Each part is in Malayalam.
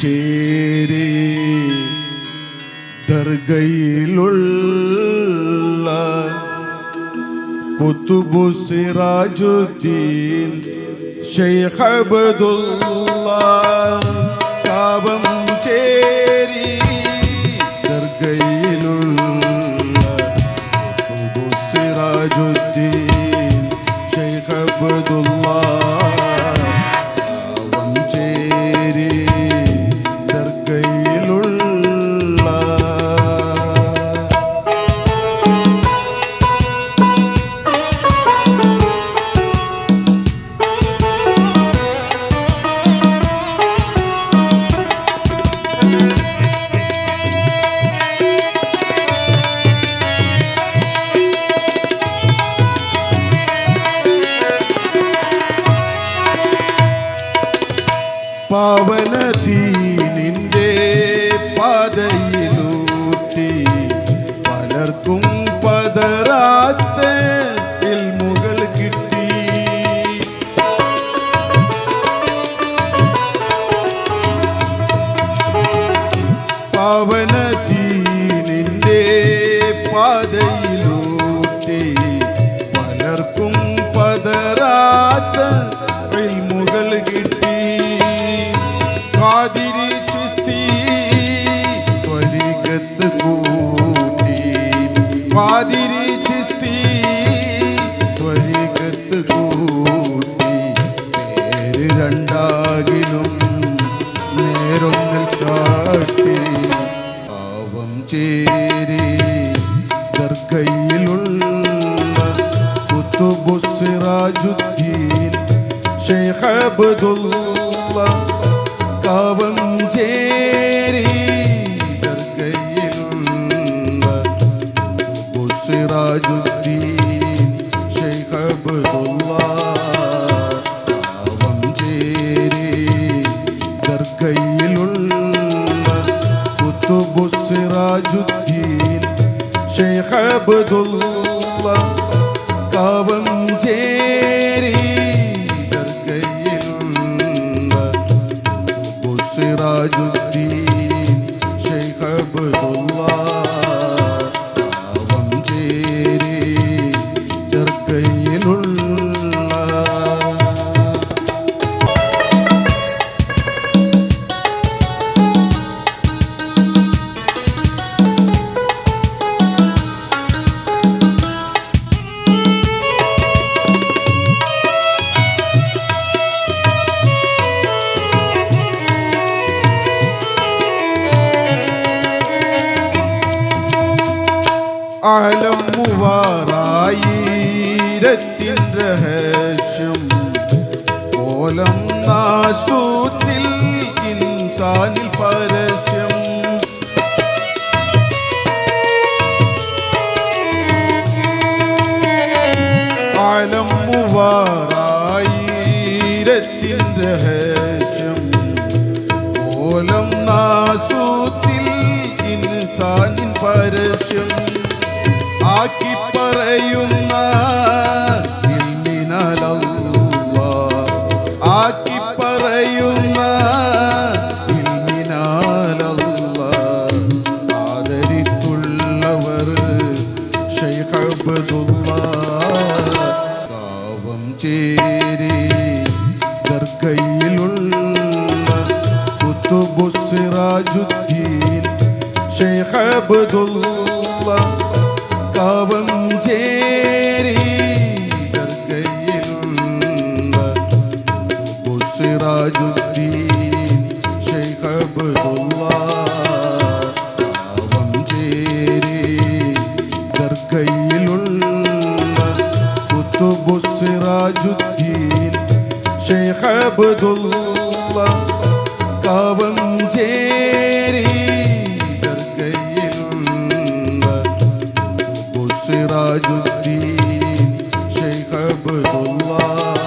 ചേരി ദർഗയിലുള്ള കുത്തുബു സിറാജുദ്ദീൻ ഷെയ്ഖ് അബ്ദുള്ള കാവം ചേരി പാവനദീനിന്റെ പാതയിലൂട്ടി പലർക്കും പതരാത്ത ഇൽമുകൾ കിട്ടി. ചിസ്തി ത്വരികത്ത് കൂട്ടി. ഷെയ്ഖ് അബ്ദുള്ള കാവം ചേരി ദർഗയിലുള്ള സിറാജുദ്ദീൻ ഷെയ്ഖ് അബ്ദുള്ള കാവം ചേരി ദർഗയിലുള്ള കുത്തുബു സിറാജുദ്ദീൻ ഷെയ്ഖ് അബ്ദുള്ള കാവം ആലം മൂവാറായിരത്തിൻ രഹസ്യം. ഓലം നാശൂത്തിൽ ഇൻസാനിൽ പരസ്യം. കാലം മൂവാറായിരത്തിൻ രഹസ്യം. ഓലം നാസൂത്തിൽ പറയുന്ന ഇൽമിനാലല്ലാ. ആക്കി പറയുന്ന ഇൽമിനാലല്ലാ. ആദരിത്തുള്ളവർ ഷെയ്ഖ് അബ്ദുള്ള കാവം ചേരി ദർഗയിലുള്ള കുത്തുബു സിറാജുദ്ദീൻ കാവം ചേരി കുത്തുബു സിറാജുദ്ദീൻ ഷെയ്ഖ് അബ്ദുള്ള കാവം ചേരി ദർഗയിലുള്ള കുത്തുബു സിറാജുദ്ദീൻ ഷെയ്ഖ് അബ്ദുള്ള കാവം ചേരി കുത്തുബു സിറാജുദ്ദീൻ ഷെയ്ഖ് അബ്ദുള്ള കാവം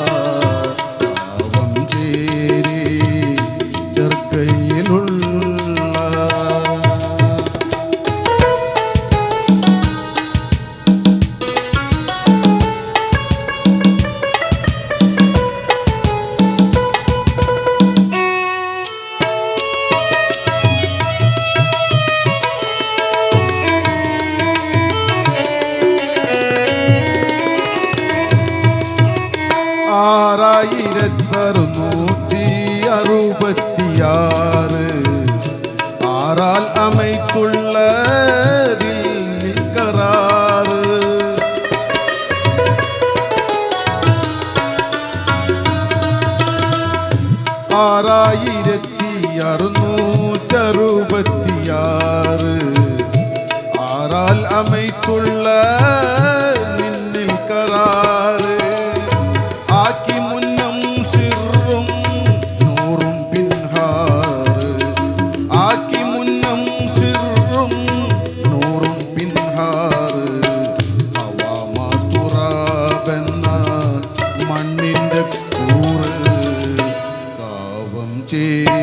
ஆறாயிரத்தறுநூற்றி அறுபத்தியாறு ஆறால் அமைத்துள்ள கராறு ஆறாயிரத்தி அறுநூற்றறுபத்தியாறு ஆறால் அமைத்துள்ள நின்னில் கராறு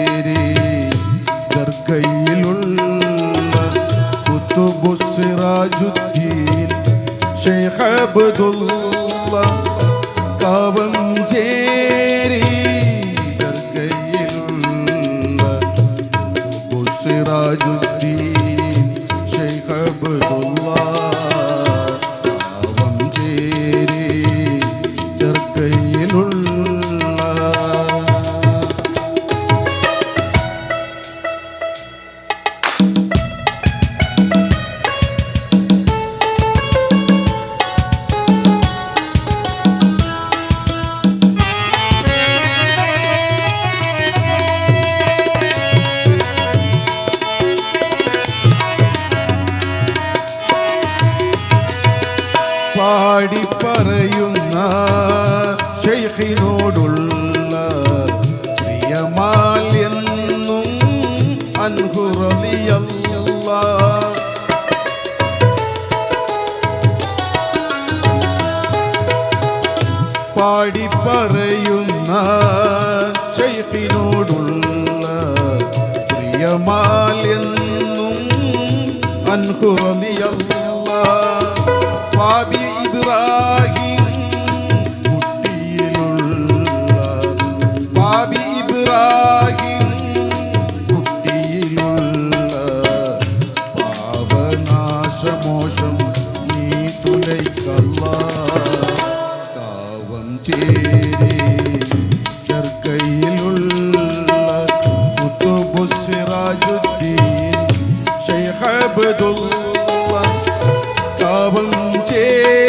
ചേരി ദർഗയിലുള്ള കുത്തുബു സിറാജുദ്ദീൻ ഷെയ്ഖ് അബ്ദുള്ള കാവം ദർഗയിലുള്ള സിറാജുദ്ദീൻ പാടി പറയുന്ന ശൈഖിനോടുള്ള പ്രിയമാലെന്നും അൻഹുറലിയല്ല പാടി പറയുന്ന ശൈഖിനോടുള്ള പ്രിയമാലെന്നും അൻഹുറലിയല്ല പാപി ഇബ്രാഹിം കുട്ടിയിലുള്ള പാപി ഇബ്രാഹിം കുട്ടിയിലുള്ള പാവനാശമോശം നീ തുലൈക്കല്ല കാവം ചേരി ചെർക്കയിലുള്ള കുത്തുബു സിറാജുദ്ദീൻ ഷെയ്ഖ് അബ്ദുള്ള കാവം ചേരി